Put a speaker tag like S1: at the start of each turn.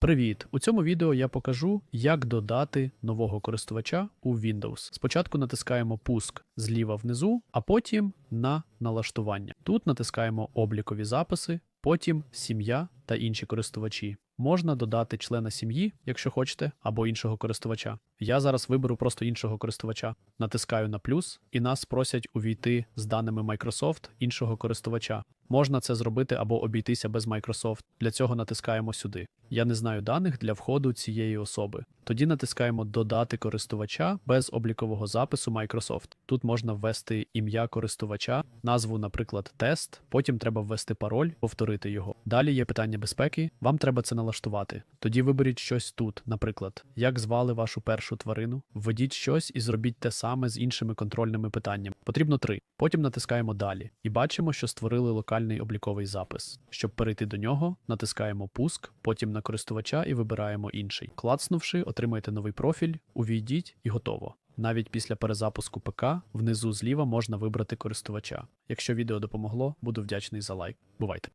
S1: Привіт! У цьому відео я покажу, як додати нового користувача у Windows. Спочатку натискаємо пуск зліва внизу, а потім на налаштування. Тут натискаємо облікові записи, потім сім'я та інші користувачі. Можна додати члена сім'ї, якщо хочете, або іншого користувача. Я зараз виберу просто іншого користувача, натискаю на плюс, і нас просять увійти з даними Microsoft іншого користувача. Можна це зробити або обійтися без Microsoft. Для цього натискаємо сюди. Я не знаю даних для входу цієї особи. Тоді натискаємо Додати користувача без облікового запису Microsoft. Тут можна ввести ім'я користувача, назву, наприклад, тест. Потім треба ввести пароль, повторити його. Далі є питання безпеки. Вам треба це налаштувати. Тоді виберіть щось тут, наприклад, як звали вашу першу тварину. Введіть щось і зробіть те саме з іншими контрольними питаннями. Потрібно три. Потім натискаємо далі і бачимо, що створили локальний обліковий запис. Щоб перейти до нього, натискаємо пуск, потім на користувача і вибираємо інший. Клацнувши, отримаєте новий профіль, увійдіть і готово. Навіть після перезапуску ПК внизу зліва можна вибрати користувача. Якщо відео допомогло, буду вдячний за лайк. Бувайте!